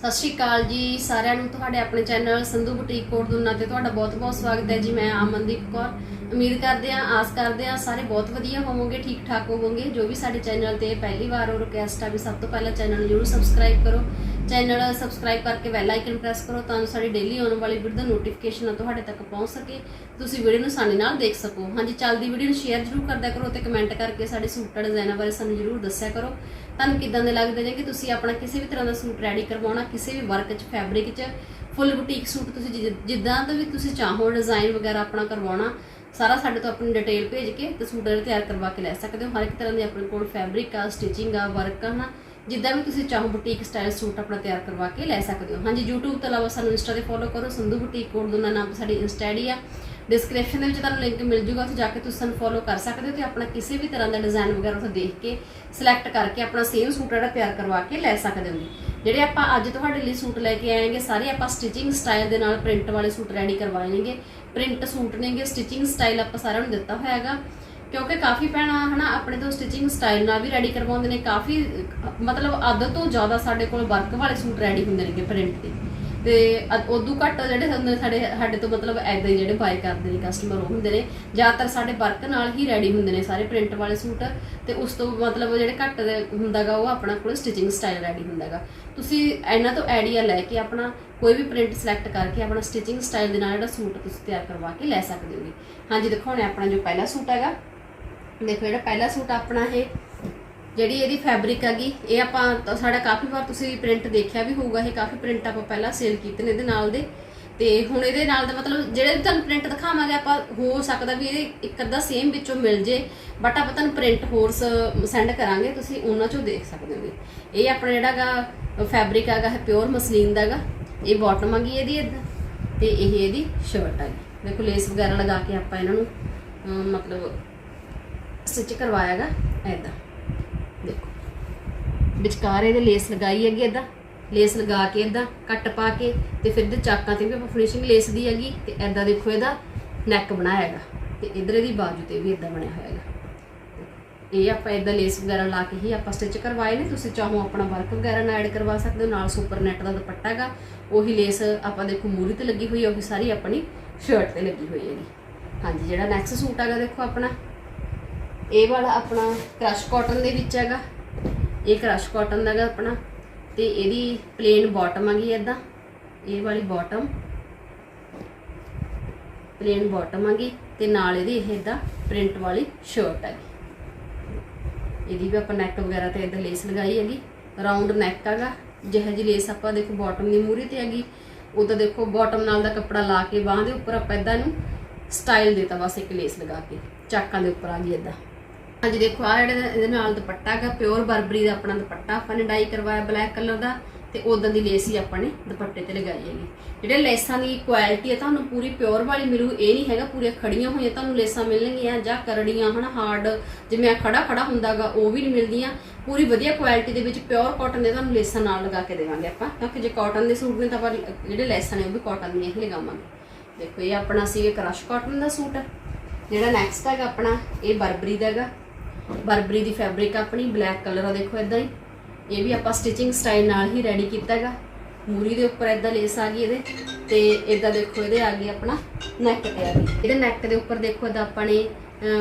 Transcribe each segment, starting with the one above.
ਸਤਿ ਸ਼੍ਰੀ ਅਕਾਲ ਜੀ, ਸਾਰਿਆਂ ਨੂੰ ਤੁਹਾਡੇ ਆਪਣੇ ਚੈਨਲ ਸੰਧੂ ਬੁਟੀਕ ਕੋਟ ਦੁਨਾ ਤੇ ਤੁਹਾਡਾ ਬਹੁਤ-ਬਹੁਤ ਸਵਾਗਤ ਹੈ ਜੀ, ਮੈਂ ਅਮਨਦੀਪ ਕੌਰ। ਉਮੀਦ ਕਰਦੇ ਹਾਂ, ਆਸ ਕਰਦੇ ਹਾਂ ਸਾਰੇ ਬਹੁਤ ਵਧੀਆ ਹੋਵੋਗੇ, ਠੀਕ ਠਾਕ ਹੋਵੋਗੇ, ਜੋ ਵੀ ਸਾਡੇ ਚੈਨਲ ਤੇ ਪਹਿਲੀ ਵਾਰ ਹੋ ਰਿਕਵੈਸਟ ਆ, ਵੀ ਸਭ ਤੋਂ ਪਹਿਲਾਂ ਚੈਨਲ ਜਰੂਰ ਸਬਸਕ੍ਰਾਈਬ ਕਰੋ। ਚੈਨਲ ਸਬਸਕ੍ਰਾਈਬ ਕਰਕੇ ਬੈਲ ਆਈਕਨ ਪ੍ਰੈਸ ਕਰੋ ਤਾਂ ਸਾਡੀ ਡੇਲੀ ਆਉਣ ਵਾਲੀ ਵੀਡੀਓ ਦਾ ਨੋਟੀਫਿਕੇਸ਼ਨ ਤੁਹਾਡੇ ਤੱਕ ਪਹੁੰਚ ਸਕੇ। ਤੁਸੀਂ ਵੀਡੀਓ ਨੂੰ ਆਸਾਨੀ ਨਾਲ ਦੇਖ ਸਕੋ। ਹਾਂਜੀ, ਚੱਲਦੀ ਵੀਡੀਓ ਨੂੰ ਸ਼ੇਅਰ ਜਰੂਰ ਕਰਦਿਆ ਕਰੋ ਤੇ ਕਮੈਂਟ ਕਰਕੇ ਸਾਡੇ ਸੂਟ ਡਿਜ਼ਾਈਨਾਂ ਬਾਰੇ ਸਾਨੂੰ ਜਰੂਰ ਦੱਸਿਆ ਕਰੋ। ਤੁਹਾਨੂੰ ਕਿਦਾਂ ਦੇ ਲੱਗਦੇ ਨੇ ਕਿ ਤੁਸੀਂ ਆਪਣਾ ਕਿਸੇ ਵੀ ਤਰ੍ਹਾਂ ਦਾ ਸੂਟ ਰੈਡੀ ਕਰਵਾਉਣਾ, ਕਿਸੇ ਵੀ ਵਰਕ 'ਚ ਫੈਬਰਿਕ 'ਚ ਫੁੱਲ ਬੁਟੀਕ ਸੂਟ ਤੁਸੀਂ ਜਿ- ਜਿੱਦਾਂ ਦਾ ਵੀ ਤੁਸੀਂ ਚਾਹੋ ਡਿਜ਼ਾਈਨ ਵਗੈਰਾ ਆਪਣਾ ਕਰਵਾਉਣਾ, ਸਾਰਾ ਸਾਡੇ ਤੋਂ ਆਪਣੀ ਡਿਟੇਲ ਭੇਜ ਕੇ ਤੇ ਸੂਟ ਤਿਆਰ ਕਰਵਾ ਕੇ ਲੈ ਸਕਦੇ ਹੋ। ਹਰ ਇੱਕ ਤਰ੍ਹਾਂ ਦੇ ਆਪਣੇ ਕੋਲ ਫੈਬਰਿਕ ਆ ਸਟਿਚਿੰਗ ਆ ਵਰਕ ਆ, ਹਨਾ। ਜਿੱਦਾਂ ਵੀ ਤੁਸੀਂ ਚਾਹੋ ਬੁਟੀਕ ਸਟਾਈਲ ਸੂਟ ਆਪਣਾ ਤਿਆਰ ਕਰਵਾ ਕੇ ਲੈ ਸਕਦੇ ਹੋ। ਹਾਂਜੀ, YouTube ਤੋਂ ਇਲਾਵਾ ਸਾਨੂੰ ਇੰਸਟਾ ਤੇ ਫੋਲੋ ਕਰੋ ਸੰਧੂ ਬੁਟੀਕ ਕੋਡ ਦੋਨਾਂ ਨਾਮ ਸਾਡੀ ਇੰਸਟਾ ਆਈਡੀ ਆ। ਡਿਸਕ੍ਰਿਪਸ਼ਨ ਦੇ ਵਿੱਚ ਤੁਹਾਨੂੰ ਲਿੰਕ ਮਿਲ ਜੂਗਾ, ਉੱਥੇ ਜਾ ਕੇ ਤੁਸੀਂ ਸਾਨੂੰ ਫੋਲੋ ਕਰ ਸਕਦੇ ਹੋ ਤੇ ਆਪਣਾ ਕਿਸੇ ਵੀ ਤਰ੍ਹਾਂ ਦਾ ਡਿਜ਼ਾਈਨ ਵਗੈਰਾ ਉੱਥੇ ਦੇਖ ਕੇ ਸਿਲੈਕਟ ਕਰਕੇ ਆਪਣਾ ਸੇਮ ਸੂਟ ਜਿਹੜਾ ਤਿਆਰ ਕਰਵਾ ਕੇ ਲੈ ਸਕਦੇ ਹੋ। ਜੀ। ਜਿਹੜੇ ਆਪਾਂ ਅੱਜ ਤੁਹਾਡੇ ਲਈ ਸੂਟ ਲੈ ਕੇ ਆਏਗੇ, ਸਾਰੇ ਆਪਾਂ ਸਟਿਚਿੰਗ ਸਟਾਈਲ ਦੇ ਨਾਲ ਪ੍ਰਿੰਟ ਵਾਲੇ ਸੂਟ ਰੈਡੀ ਕਰਵਾਏਗੇ। ਪ੍ਰਿੰਟ ਸੂਟ ਨੇਗੇ ਸਟਿਚਿੰਗ ਸਟਾਈਲ ਆਪਾਂ ਸਾਰਿਆਂ ਨੂੰ ਦਿੱਤਾ ਹੋਇਆ ਹੈਗਾ। ਕਿਉਂਕਿ ਕਾਫੀ ਭੈਣਾਂ, ਹਨਾ, ਆਪਣੇ ਤੋਂ ਸਟਿਚਿੰਗ ਸਟਾਈਲ ਨਾਲ ਵੀ ਰੈਡੀ ਕਰਵਾਉਂਦੇ ਨੇ। ਕਾਫੀ, ਮਤਲਬ ਅੱਧ ਤੋਂ ਜ਼ਿਆਦਾ ਸਾਡੇ ਕੋਲ ਵਰਕ ਵਾਲੇ ਸੂਟ ਰੈਡੀ ਹੁੰਦੇ ਨੇਗੇ ਪ੍ਰਿੰਟ ਦੇ। ਤੇ ਉਦੋਂ ਘੱਟ ਜਿਹੜੇ ਹੁੰਦੇ ਸਾਡੇ ਸਾਡੇ ਤੋਂ ਮਤਲਬ ਐਦਾਂ ਹੀ ਜਿਹੜੇ ਬਾਈ ਕਰਦੇ ਨੇ ਕਸਟਮਰ ਉਹ ਹੁੰਦੇ ਨੇ। ਜ਼ਿਆਦਾਤਰ ਸਾਡੇ ਵਰਕ ਨਾਲ ਹੀ ਰੈਡੀ ਹੁੰਦੇ ਨੇ ਸਾਰੇ ਪ੍ਰਿੰਟ ਵਾਲੇ ਸੂਟ। ਤੇ ਉਸ ਤੋਂ ਮਤਲਬ ਜਿਹੜੇ ਘੱਟ ਦੇ ਹੁੰਦਾਗਾ, ਉਹ ਆਪਣਾ ਕੋਲ ਸਟਿਚਿੰਗ ਸਟਾਈਲ ਰੈਡੀ ਹੁੰਦਾਗਾ। ਤੁਸੀਂ ਇਹਨਾਂ ਤੋਂ ਆਈਡੀਆ ਲੈ ਕੇ ਆਪਣਾ ਕੋਈ ਵੀ ਪ੍ਰਿੰਟ ਸਿਲੈਕਟ ਕਰਕੇ ਆਪਣਾ ਸਟਿਚਿੰਗ ਸਟਾਈਲ ਦੇ ਨਾਲ ਜਿਹੜਾ ਸੂਟ ਤੁਸੀਂ ਤਿਆਰ ਕਰਵਾ ਕੇ ਲੈ ਸਕਦੇ ਹੋਗੇ ਹਾਂਜੀ, ਦਿਖਾਉਣੇ ਆਪਣਾ ਜੋ ਪਹਿਲਾ ਸੂਟ ਹੈਗਾ। ਦੇਖੋ ਜਿਹੜਾ ਪਹਿਲਾ ਸੂਟ ਆਪਣਾ ਇਹ, ਜਿਹੜੀ ਇਹਦੀ ਫੈਬਰਿਕ ਹੈਗੀ, ਇਹ ਆਪਾਂ ਸਾਡਾ ਕਾਫੀ ਵਾਰ ਤੁਸੀਂ ਪ੍ਰਿੰਟ ਦੇਖਿਆ ਵੀ ਹੋਊਗਾ, ਇਹ ਕਾਫੀ ਪ੍ਰਿੰਟ ਆਪਾਂ ਪਹਿਲਾਂ ਸੇਲ ਕੀਤੇ ਨੇ ਇਹਦੇ ਨਾਲ ਦੇ। ਤੇ ਹੁਣ ਇਹਦੇ ਨਾਲ ਦਾ ਮਤਲਬ ਜਿਹੜੇ ਵੀ ਤੁਹਾਨੂੰ ਪ੍ਰਿੰਟ ਦਿਖਾਵਾਂਗੇ, ਆਪਾਂ ਹੋ ਸਕਦਾ ਵੀ ਇਹਦੇ ਇੱਕ ਅੱਧਾ ਸੇਮ ਵਿੱਚੋਂ ਮਿਲ ਜੇ ਬਟ ਆਪਾਂ ਤੁਹਾਨੂੰ ਪ੍ਰਿੰਟ ਹੋਰ ਸੈਂਡ ਕਰਾਂਗੇ, ਤੁਸੀਂ ਉਹਨਾਂ ਚੋਂ ਦੇਖ ਸਕਦੇ ਹੋਗੇ ਇਹ ਆਪਣਾ ਜਿਹੜਾਗਾ ਫੈਬਰਿਕ ਹੈਗਾ ਹੈ ਪਿਓਰ ਮਸਲੀਨ ਦਾਗਾ ਇਹ ਬਾਟਮ ਹੈਗੀ ਇਹਦੀ ਏਦਾਂ ਤੇ ਇਹ ਇਹਦੀ ਸ਼ਰਟ ਹੈਗੀ। ਦੇਖੋ ਲੇਸ ਵਗੈਰਾ ਲਗਾ ਕੇ ਆਪਾਂ ਇਹਨਾਂ ਨੂੰ ਮਤਲਬ ਸਟਿਚ ਕਰਵਾਇਆਗਾ ਐਦਾਂ ਦੇਖੋ। ਵਿਚਕਾਰ ਇਹਦੇ ਲੇਸ ਲਗਾਈ ਹੈਗੀ ਏਦਾਂ ਲੇਸ ਲਗਾ ਕੇ ਏਦਾਂ, ਕੱਟ ਪਾ ਕੇ, ਤੇ ਫਿਰ ਇਹਦੇ ਚਾਕਾਂ ਤੇ ਵੀ ਆਪਾਂ ਫਿਨਿਸ਼ਿੰਗ ਲੇਸ ਦੀ ਹੈਗੀ, ਤੇ ਏਦਾਂ ਦੇਖੋ ਇਹਦਾ ਨੈਕ ਬਣਾਇਆ ਹੈਗਾ ਤੇ ਇਧਰ ਇਹਦੀ ਬਾਜੂ ਤੇ ਵੀ ਏਦਾਂ ਬਣਿਆ ਹੋਇਆ ਹੈਗਾ ਇਹ ਆਪਾਂ ਏਦਾਂ ਲੇਸ ਵਗੈਰਾ ਲਾ ਕੇ ਹੀ ਆਪਾਂ ਸਟਿਚ ਕਰਵਾਏ ਨੇ, ਤੁਸੀਂ ਚਾਹੋ ਆਪਣਾ ਵਰਕ ਵਗੈਰਾ ਨਾਲ ਐਡ ਕਰਵਾ ਸਕਦੇ ਹੋ, ਨਾਲ ਸੁਪਰ ਨੈਟ ਦਾ ਦੁਪੱਟਾ ਹੈਗਾ, ਉਹੀ ਲੇਸ ਆਪਾਂ ਦੇਖੋ ਮੂਰੀ ਤੇ ਲੱਗੀ ਹੋਈ ਹੈ ਉਹੀ ਸਾਰੀ ਆਪਣੀ ਸ਼ਰਟ ਤੇ ਲੱਗੀ ਹੋਈ ਹੈਗੀ। ਹਾਂਜੀ, ਜਿਹੜਾ ਨੈਕਸਟ ਸੂਟ ਹੈਗਾ ਦੇਖੋ ਆਪਣਾ ਇਹ ਵਾਲਾ ਆਪਣਾ ਕ੍ਰਸ਼ ਕਾਟਨ ਦੇ ਵਿੱਚ ਹੈਗਾ। ਇਹ ਕ੍ਰਸ਼ ਕਾਟਨ ਦਾ ਹੈਗਾ ਆਪਣਾ। ਤੇ ਇਹਦੀ ਪਲੇਨ ਬਾਟਮ ਹੈਗੀ ਏਦਾਂ। ਇਹ ਵਾਲੀ ਬਾਟਮ ਪਲੇਨ ਬਾਟਮ ਹੈਗੀ ਤੇ ਨਾਲ ਇਹਦੀ ਇਹ ਏਦਾਂ ਪ੍ਰਿੰਟ ਵਾਲੀ ਸ਼ਰਟ ਹੈਗੀ ਇਹਦੀ ਵੀ ਆਪਾਂ ਨੈਕ ਵਗੈਰਾ ਤੇ ਇਦਾਂ ਲੇਸ ਲਗਾਈ ਹੈਗੀ। ਰਾਉਂਡ ਨੈਕ ਹੈਗਾ। ਜਿਹੋ ਜਿਹੀ ਲੇਸ ਆਪਾਂ ਦੇਖੋ ਬਾਟਮ ਦੀ ਮੂਰੀ ਤੇ ਹੈਗੀ। ਉਹ ਤਾਂ ਦੇਖੋ ਬਾਟਮ ਨਾਲ ਦਾ ਕੱਪੜਾ ਲਾ ਕੇ ਬਾਹਾਂ ਦੇ ਉੱਪਰ ਆਪਾਂ ਇਦਾਂ ਨੂੰ ਸਟਾਈਲ ਦੇਤਾ ਬਸ ਇੱਕ ਲੇਸ ਲਗਾ ਕੇ। ਚਾਕਾਂ ਦੇ ਉੱਪਰ ਆ ਗਈ ਇਦਾਂ ਅੱਜ ਦੇਖੋ ਆ ਜਿਹੜਾ ਇਹਦੇ ਨਾਲ ਦੁਪੱਟਾ ਹੈਗਾ ਪਿਓਰ ਬਰਬਰੀ ਦਾ ਆਪਣਾ ਦੁਪੱਟਾ ਆਪਾਂ ਨੇ ਡਾਈ ਕਰਵਾਇਆ ਬਲੈਕ ਕਲਰ ਦਾ ਤੇ ਉਦਾਂ ਦੀ ਲੇਸ ਹੀ ਆਪਾਂ ਨੇ ਦੁਪੱਟੇ ਤੇ ਲਗਾਈ ਹੈਗੀ। ਜਿਹੜੇ ਲੇਸਾਂ ਦੀ ਕੁਆਲਿਟੀ ਹੈ ਤੁਹਾਨੂੰ ਪੂਰੀ ਪਿਓਰ ਵਾਲੀ ਮਿਲੂ, ਇਹ ਨਹੀਂ ਹੈਗਾ ਪੂਰੀਆਂ ਖੜੀਆਂ ਹੋਈਆਂ ਤੁਹਾਨੂੰ ਲੇਸਾਂ ਮਿਲਣਗੀਆਂ ਜਾਂ ਕਰੜੀਆਂ ਹਨਾ ਹਾਰਡ ਜਿਵੇਂ ਆ ਖੜਾ ਖੜਾ ਹੁੰਦਾਗਾ ਉਹ ਵੀ ਨਹੀਂ ਮਿਲਦੀਆਂ। ਪੂਰੀ ਵਧੀਆ ਕੁਆਲਿਟੀ ਦੇ ਵਿੱਚ ਪਿਓਰ ਕਾਟਨ ਦੇ ਤੁਹਾਨੂੰ ਲੇਸਾਂ ਨਾਲ ਲਗਾ ਕੇ ਦੇਵਾਂਗੇ ਆਪਾਂ, ਕਿਉਂਕਿ ਜੇ ਕਾਟਨ ਦੇ ਸੂਟ ਨੇ ਤਾਂ ਆਪਾਂ ਜਿਹੜੇ ਲੇਸਾਂ ਨੇ ਉਹ ਵੀ ਕਾਟਨ ਦੀਆਂ ਹੀ ਲਗਾਵਾਂਗੇ। ਦੇਖੋ ਇਹ ਆਪਣਾ ਸੀ ਕਰਸ਼ ਕਾਟਨ ਦਾ ਸੂਟ ਜਿਹੜਾ ਨੈਕਸਟ ਹੈਗਾ ਆਪਣਾ, ਇਹ ਬਰਬਰੀ ਦਾ ਹੈਗਾ। ਬਰਬਰੀ ਦੀ ਫੈਬਰਿਕ ਆਪਣੀ ਬਲੈਕ ਕਲਰ ਆ ਦੇਖੋ ਇਦਾਂ ਹੀ। ਇਹ ਵੀ ਆਪਾਂ ਸਟਿਚਿੰਗ ਸਟਾਈਲ ਨਾਲ ਹੀ ਰੈਡੀ ਕੀਤਾ ਹੈਗਾ। ਮੂਰੀ ਦੇ ਉੱਪਰ ਇਦਾਂ ਲੇਸ ਆ ਗਈ ਇਹਦੇ। ਤੇ ਇਦਾਂ ਦੇਖੋ ਇਹਦੇ ਆ ਗਈ ਆਪਣਾ ਨੈਕ ਤੇ ਆ ਗਈ। ਇਹਦੇ ਨੈਕ ਦੇ ਉੱਪਰ ਦੇਖੋ ਇਦਾਂ ਆਪਾਂ ਨੇ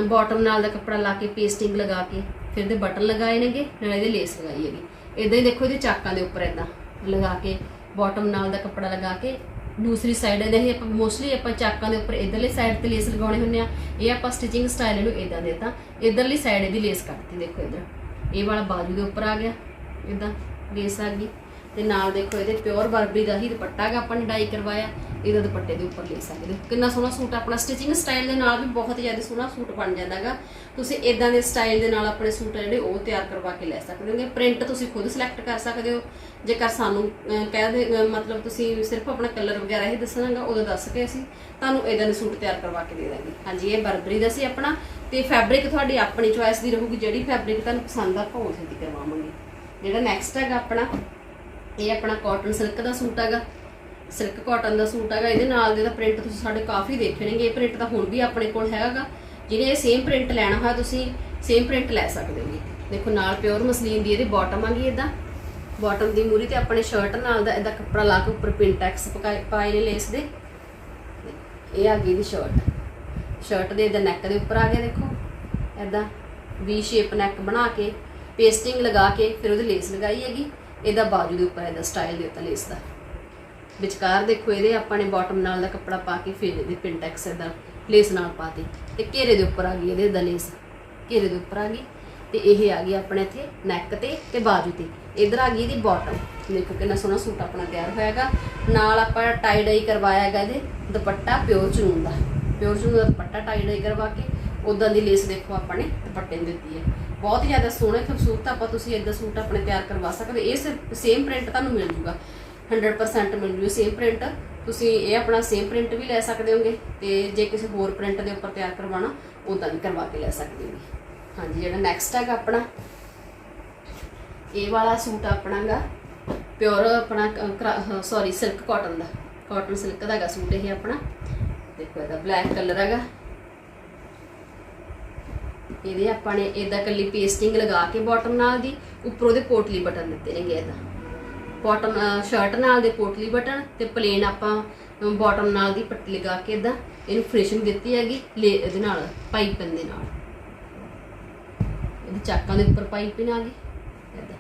ਬਾਟਮ ਨਾਲ ਦਾ ਕੱਪੜਾ ਲਾ ਕੇ ਪੇਸਟਿੰਗ ਲਗਾ ਕੇ ਫਿਰ ਇਹਦੇ ਬਟਨ ਲਗਾਏ ਨੇਗੇ, ਨਾਲ ਇਹਦੇ ਲੇਸ ਲਗਾਈ ਹੈਗੀ। ਇਦਾਂ ਹੀ ਦੇਖੋ ਇਹਦੇ ਚਾਕਾਂ ਦੇ ਉੱਪਰ ਇਦਾਂ ਲਗਾ ਕੇ ਬਾਟਮ ਨਾਲ ਦਾ ਕੱਪੜਾ ਲਗਾ ਕੇ ਦੂਸਰੀ ਸਾਈਡ ਇਹਦੇ ਹੀ ਆਪਾਂ ਮੋਸਟਲੀ ਆਪਾਂ ਚਾਕਾਂ ਦੇ ਉੱਪਰ ਇਧਰਲੀ ਸਾਈਡ ਤੇ ਲੇਸ ਲਗਾਉਣੇ ਹੁੰਦੇ ਆ। ਇਹ ਆਪਾਂ ਸਟਿਚਿੰਗ ਸਟਾਈਲ ਇਹਨੂੰ ਇਦਾਂ ਦੇਤਾ। ਇਧਰਲੀ ਸਾਈਡ ਇਹਦੀ ਲੇਸ ਕੱਟਤੀ, ਦੇਖੋ ਇਧਰ। ਇਹ ਵਾਲਾ ਬਾਜੂ ਦੇ ਉੱਪਰ ਆ ਗਿਆ। ਇਦਾਂ ਲੇਸ ਆ ਗਈ। ਤੇ ਨਾਲ ਦੇਖੋ ਇਹਦੇ ਪਿਓਰ ਬਰਬਰੀ ਦਾ ਹੀ ਦੁਪੱਟਾ ਹੈਗਾ, ਆਪਾਂ ਨੇ ਡਾਈ ਕਰਵਾਇਆ। ਇਹਦਾ ਦੁਪੱਟੇ ਦੇ ਉੱਪਰ ਲੇਸ ਸਕਦੇ ਗਈ ਕਿੰਨਾ ਸੋਹਣਾ ਸੂਟ ਆਪਣਾ ਸਟਿਚਿੰਗ ਸਟਾਈਲ ਦੇ ਨਾਲ ਵੀ ਬਹੁਤ ਜ਼ਿਆਦਾ ਸੋਹਣਾ ਸੂਟ ਬਣ ਜਾਂਦਾਗਾ ਤੁਸੀਂ ਇਦਾਂ ਦੇ ਸਟਾਈਲ ਦੇ ਨਾਲ ਆਪਣੇ ਸੂਟ ਜਿਹੜੇ, ਉਹ ਤਿਆਰ ਕਰਵਾ ਕੇ ਲੈ ਸਕਦੇ ਹੋਗੇ। ਪ੍ਰਿੰਟ ਤੁਸੀਂ ਖੁਦ ਸਿਲੈਕਟ ਕਰ ਸਕਦੇ ਹੋ। ਜੇਕਰ ਸਾਨੂੰ ਕਹਿ ਦੇ ਮਤਲਬ ਤੁਸੀਂ ਸਿਰਫ ਆਪਣਾ ਕਲਰ ਵਗੈਰਾ ਹੀ ਦੱਸਣਾਗਾ ਉਦੋਂ ਦੱਸ ਕੇ ਅਸੀਂ ਤੁਹਾਨੂੰ ਇਦਾਂ ਦੇ ਸੂਟ ਤਿਆਰ ਕਰਵਾ ਕੇ ਦੇ ਦਾਂਗੇ। ਹਾਂਜੀ, ਇਹ ਬਰਬਰੀ ਦਾ ਸੀ ਆਪਣਾ ਤੇ ਫੈਬਰਿਕ ਤੁਹਾਡੀ ਆਪਣੀ ਚੁਆਇਸ ਦੀ ਰਹੂਗੀ। ਜਿਹੜੀ ਫੈਬਰਿਕ ਤੁਹਾਨੂੰ ਪਸੰਦ ਆ, ਆਪਾਂ ਉਸੇ ਦੀ ਕਰਵਾਵਾਂਗੇ। ਜਿਹੜਾ ਨੈਕਸਟ ਹੈਗਾ ਆਪਣਾ, ਇਹ ਆਪਣਾ ਕਾਟਨ ਸਿਲਕ ਦਾ ਸੂਟ ਹੈਗਾ। ਸਿਲਕ ਕਾਟਨ ਦਾ ਸੂਟ ਹੈਗਾ, ਇਹਦੇ ਨਾਲ ਦੇ ਦਾ ਪ੍ਰਿੰਟ ਤੁਸੀਂ ਸਾਡੇ ਕਾਫੀ ਦੇਖੇ ਨੇਗੇ। ਇਹ ਪ੍ਰਿੰਟ ਤਾਂ ਹੁਣ ਵੀ ਆਪਣੇ ਕੋਲ ਹੈਗਾਗਾ ਜਿਹਨੇ ਇਹ ਸੇਮ ਪ੍ਰਿੰਟ ਲੈਣਾ ਹੋਇਆ, ਤੁਸੀਂ ਸੇਮ ਪ੍ਰਿੰਟ ਲੈ ਸਕਦੇ ਹੋਗੇ ਦੇਖੋ, ਨਾਲ ਪਿਓਰ ਮਸਲੀਨ ਦੀ ਇਹਦੀ ਬਾਟਮ ਆਗੀ ਇਦਾਂ ਬਾਟਮ ਦੀ ਮੂਰੀ ਤੇ ਆਪਣੇ ਸ਼ਰਟ ਨਾਲ ਦਾ ਇਹਦਾ ਕੱਪੜਾ ਲਾ ਕੇ ਉੱਪਰ ਪਿੰਟੈਕਸ ਪਾਏ ਨੇ ਲੇਸ ਦੇ। ਇਹ ਆ ਗਈ ਦੀ ਸ਼ਰਟ ਸ਼ਰਟ ਦੇ ਇਹਦਾ ਨੈਕ ਦੇ ਉੱਪਰ ਆ ਗਿਆ ਦੇਖੋ। ਐਦਾਂ ਵੀ ਸ਼ੇਪ ਨੈਕ ਬਣਾ ਕੇ ਪੇਸਟਿੰਗ ਲਗਾ ਕੇ, ਫਿਰ ਉਹਦੀ ਲੇਸ ਲਗਾਈ ਹੈਗੀ। ਇਹਦਾ ਬਾਜੂ ਦੇ ਉੱਪਰ ਇਹਦਾ ਸਟਾਈਲ ਦੇ ਉੱਤੇ ਲੇਸ ਦਾ। ਵਿਚਕਾਰ ਦੇਖੋ ਇਹਦੇ ਆਪਾਂ ਨੇ ਬਾਟਮ ਨਾਲ ਦਾ ਕੱਪੜਾ ਪਾ ਕੇ ਫਿਰ ਇਹਦੇ ਪਿੰਟੈਕਸ ਦਾ ਲੇਸ ਨਾਲ ਪਾਤੀ ਤੇ ਘੇਰੇ ਦੇ ਉੱਪਰ ਆ ਗਈ ਇਹਦੇ ਦਾ ਲੇਸ ਘੇਰੇ ਦੇ ਉੱਪਰ ਆ ਗਈ ਤੇ ਇਹ ਆ ਗਈ ਆਪਣੇ ਇੱਥੇ ਨੈਕ ਤੇ ਤੇ ਬਾਜੂ ਤੇ। ਇਧਰ ਆ ਗਈ ਇਹਦੀ ਬਾਟਮ ਦੇਖੋ ਕਿੰਨਾ ਸੋਹਣਾ ਸੂਟ ਆਪਣਾ ਤਿਆਰ ਹੋਇਆਗਾ। ਨਾਲ ਆਪਾਂ ਟਾਈ ਡਾਈ ਕਰਵਾਇਆ ਹੈਗਾ ਇਹਦੇ ਦੁਪੱਟਾ ਪਿਓਰ ਚੂਨ ਦਾ। ਪਿਓਰ ਚੂਨ ਦਾ ਦੁਪੱਟਾ ਟਾਈ ਡਾਈ ਕਰਵਾ ਕੇ ਉਦਾਂ ਦੀ ਲੇਸ ਦੇਖੋ ਆਪਾਂ ਨੇ ਦੁਪੱਟੇ ਨੂੰ ਦਿੱਤੀ ਹੈ। ਬਹੁਤ ਹੀ ਜ਼ਿਆਦਾ ਸੋਹਣੇ ਖੂਬਸੂਰਤ ਆਪਾਂ ਤੁਸੀਂ ਇਦਾਂ ਸੂਟ ਆਪਣੇ ਤਿਆਰ ਕਰਵਾ ਸਕਦੇ ਇਹ ਸੇਮ ਪ੍ਰਿੰਟ ਤੁਹਾਨੂੰ ਮਿਲ ਜੂਗਾ। 100% ਮਿਲ ਜੂ ਸੇਮ ਪ੍ਰਿੰਟ ਤੁਸੀਂ ਇਹ ਆਪਣਾ ਸੇਮ ਪ੍ਰਿੰਟ ਵੀ ਲੈ ਸਕਦੇ ਹੋਗੇ ਤੇ ਜੇ ਕਿਸੇ ਹੋਰ ਪ੍ਰਿੰਟ ਦੇ ਉੱਪਰ ਤਿਆਰ ਕਰਵਾਉਣਾ ਉਦਾਂ ਵੀ ਕਰਵਾ ਕੇ ਲੈ ਸਕਦੇ ਹੋਗੇ ਹਾਂਜੀ, ਜਿਹੜਾ ਨੈਕਸਟ ਹੈਗਾ ਆਪਣਾ, ਇਹ ਵਾਲਾ ਸੂਟ ਆਪਣਾਗਾ ਪਿਓਰ ਆਪਣਾ ਸੌਰੀ ਸਿਲਕ ਕਾਟਨ ਦਾ। ਕਾਟਨ ਸਿਲਕ ਦਾ ਹੈਗਾ ਸੂਟ ਇਹ ਆਪਣਾ। ਦੇਖੋ ਇਹਦਾ ਬਲੈਕ ਕਲਰ ਹੈਗਾ। ਇਹਦੇ ਆਪਾਂ ਨੇ ਇਦਾਂ ਕੱਲੀ ਪੇਸਟਿੰਗ ਲਗਾ ਕੇ ਬਾਟਮ ਨਾਲ ਦੀ, ਉੱਪਰੋਂ ਉਹਦੇ ਪੋਟਲੀ ਬਟਨ ਦਿੱਤੇ ਨੇਗੇ ਇਹਦਾ। ਬਾਟਮ ਸ਼ਰਟ ਨਾਲ ਦੇ ਪੋਟਲੀ ਬਟਨ ਤੇ ਪਲੇਨ ਆਪਾਂ ਬਾਟਮ ਨਾਲ ਦੀ ਪੱਟੀ ਲਗਾ ਕੇ ਇਦਾਂ ਇਹਨੂੰ ਫਿਨਿਸ਼ਿੰਗ ਦਿੱਤੀ ਹੈਗੀ ਲੇ- ਇਹਦੇ ਨਾਲ ਪਾਈਪਨ ਦੇ ਨਾਲ। ਇਹਦੀ ਚਾਕਾਂ ਦੇ ਉੱਪਰ ਪਾਈਪਿੰਗ ਆ ਗਈ, ਏਦਾਂ।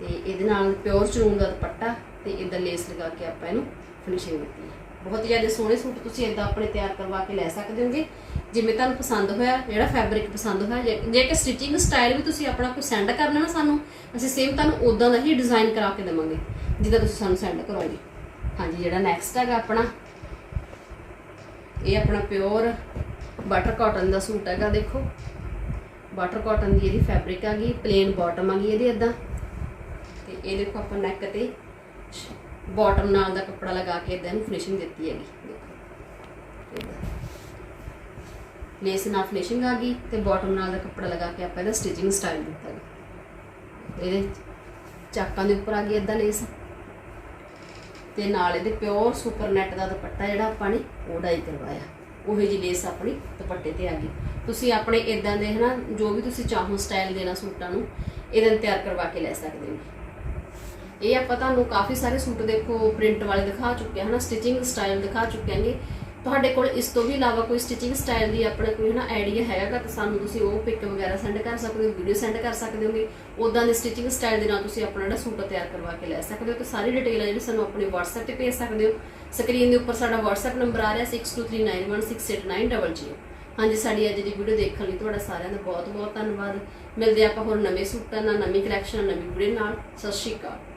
ਤੇ ਇਹਦੇ ਨਾਲ ਪਿਓਰ ਚੂਨ ਦਾ ਦੁਪੱਟਾ ਤੇ ਇਦਾਂ ਲੇਸ ਲਗਾ ਕੇ ਆਪਾਂ ਇਹਨੂੰ ਫਿਨਿਸ਼ਿੰਗ ਦਿੱਤੀ ਹੈ। ਬਹੁਤ ਜ਼ਿਆਦਾ ਸੋਹਣੇ ਸੂਟ ਤੁਸੀਂ ਇਦਾਂ ਆਪਣੇ ਤਿਆਰ ਕਰਵਾ ਕੇ ਲੈ ਸਕਦੇ ਹੋਗੇ। ਜਿਵੇਂ ਤੁਹਾਨੂੰ ਪਸੰਦ ਹੋਇਆ, ਜਿਹੜਾ ਫੈਬਰਿਕ ਪਸੰਦ ਹੋਇਆ, ਜੇ- ਜੇ ਕਿ ਸਟਿਚਿੰਗ ਸਟਾਈਲ ਵੀ ਤੁਸੀਂ ਆਪਣਾ ਕੋਈ ਸੈਂਡ ਕਰਨਾ ਨਾ ਸਾਨੂੰ, ਅਸੀਂ ਸੇਮ ਤੁਹਾਨੂੰ ਉਦਾਂ ਦਾ ਹੀ ਡਿਜ਼ਾਈਨ ਕਰਾ ਕੇ ਦੇਵਾਂਗੇ, ਜਿੱਦਾਂ ਤੁਸੀਂ ਸਾਨੂੰ ਸੈਂਡ ਕਰੋਗੇ ਹਾਂਜੀ, ਜਿਹੜਾ ਨੈਕਸਟ ਹੈਗਾ ਆਪਣਾ, ਇਹ ਆਪਣਾ ਪਿਓਰ ਬਟਰ ਕਾਟਨ ਦਾ ਸੂਟ ਹੈਗਾ, ਦੇਖੋ। ਬਟਰ ਕਾਟਨ ਦੀ ਇਹਦੀ ਫੈਬਰਿਕ ਆ ਗਈ ਪਲੇਨ ਬਾਟਮ ਆ ਗਈ ਇਹਦੀ ਇਦਾਂ ਤੇ ਇਹ ਦੇਖੋ ਆਪਾਂ ਨੈਕ ਤੇ ਬਾਟਮ ਨਾਲ ਦਾ ਕੱਪੜਾ ਲਗਾ ਕੇ ਇਦਾਂ ਨੂੰ ਫਿਨਿਸ਼ਿੰਗ ਦਿੱਤੀ ਹੈਗੀ, ਦੇਖੋ। ਏਦਾਂ। ਲੇਸ ਨਾਲ ਫਿਨਿਸ਼ਿੰਗ ਆ ਗਈ ਤੇ ਬਾਟਮ ਨਾਲ ਦਾ ਕੱਪੜਾ ਲਗਾ ਕੇ ਆਪਾਂ ਇਹਦਾ ਸਟਿਚਿੰਗ ਸਟਾਈਲ ਦਿੱਤਾ ਗਿਆ ਇਹਦੇ ਚਾਕਾਂ ਦੇ ਉੱਪਰ ਆ ਗਈ ਇਦਾਂ ਲੇਸ ਤੇ ਨਾਲ ਇਹਦੇ ਪਿਓਰ ਸੁਪਰ ਨੈਟ ਦਾ ਦੁਪੱਟਾ ਜਿਹੜਾ ਆਪਾਂ ਨੇ ਉਹ ਡਾਈ ਕਰਵਾਇਆ। ਉਹੇ ਜੀ ਲੇਸ ਆਪਣੀ ਦੁਪੱਟੇ ਤੇ ਆ ਗਈ। ਤੁਸੀਂ ਆਪਣੇ ਇਦਾਂ ਦੇ ਹਨਾ, ਜੋ ਵੀ ਤੁਸੀਂ ਚਾਹੋ ਸਟਾਈਲ ਦੇਣਾ ਸੂਟਾਂ ਨੂੰ, ਇਹਦਾਂ ਤਿਆਰ ਕਰਵਾ ਕੇ ਲੈ ਸਕਦੇ ਹੋ। ਇਹ ਆਪਾਂ ਤੁਹਾਨੂੰ ਕਾਫੀ ਸਾਰੇ ਸੂਟ ਦੇਖੋ ਪ੍ਰਿੰਟ ਵਾਲੇ ਦਿਖਾ ਚੁੱਕੇ ਹਾਂ ਹਨਾ ਸਟਿਚਿੰਗ ਸਟਾਈਲ ਦਿਖਾ ਚੁੱਕੇ ਹਾਂਗੇ ਤੁਹਾਡੇ ਕੋਲ ਇਸ ਤੋਂ ਵੀ ਇਲਾਵਾ ਕੋਈ ਸਟਿਚਿੰਗ ਸਟਾਈਲ ਦੀ ਆਪਣਾ ਕੋਈ ਹਨਾ ਆਈਡੀਆ ਹੈਗਾ ਤਾਂ ਸਾਨੂੰ ਤੁਸੀਂ ਉਹ ਪਿਕ ਵਗੈਰਾ ਸੈਂਡ ਕਰ ਸਕਦੇ ਹੋ ਵੀਡੀਓ ਸੈਂਡ ਕਰ ਸਕਦੇ ਹੋਗੇ। ਉਦਾਂ ਦੇ ਸਟਿਚਿੰਗ ਸਟਾਈਲ ਦੇ ਨਾਲ ਤੁਸੀਂ ਆਪਣਾ ਜਿਹੜਾ ਸੂਟ ਤਿਆਰ ਕਰਵਾ ਕੇ ਲੈ ਸਕਦੇ ਹੋ। ਤੇ ਸਾਰੀ ਡਿਟੇਲ ਹੈ ਜਿਹੜੀ ਸਾਨੂੰ ਆਪਣੇ WhatsApp ਤੇ ਭੇਜ ਸਕਦੇ ਹੋ। ਸਕਰੀਨ ਦੇ ਉੱਪਰ ਸਾਡਾ WhatsApp ਨੰਬਰ ਆ ਰਿਹਾ 6239168900 ਹਾਂਜੀ, ਸਾਡੀ ਅੱਜ ਦੀ ਵੀਡੀਓ ਦੇਖਣ ਲਈ ਤੁਹਾਡਾ ਸਾਰਿਆਂ ਦਾ ਬਹੁਤ ਬਹੁਤ ਧੰਨਵਾਦ। ਮਿਲਦੇ ਆਪਾਂ ਹੋਰ ਨਵੇਂ ਸੂਟਾਂ ਨਾਲ, ਨਵੀਂ ਕਲੈਕਸ਼ਨ ਨਵੀਂ ਵੀਡੀਓ ਨਾਲ। ਸਤਿ ਸ਼੍ਰੀ ਅਕਾਲ।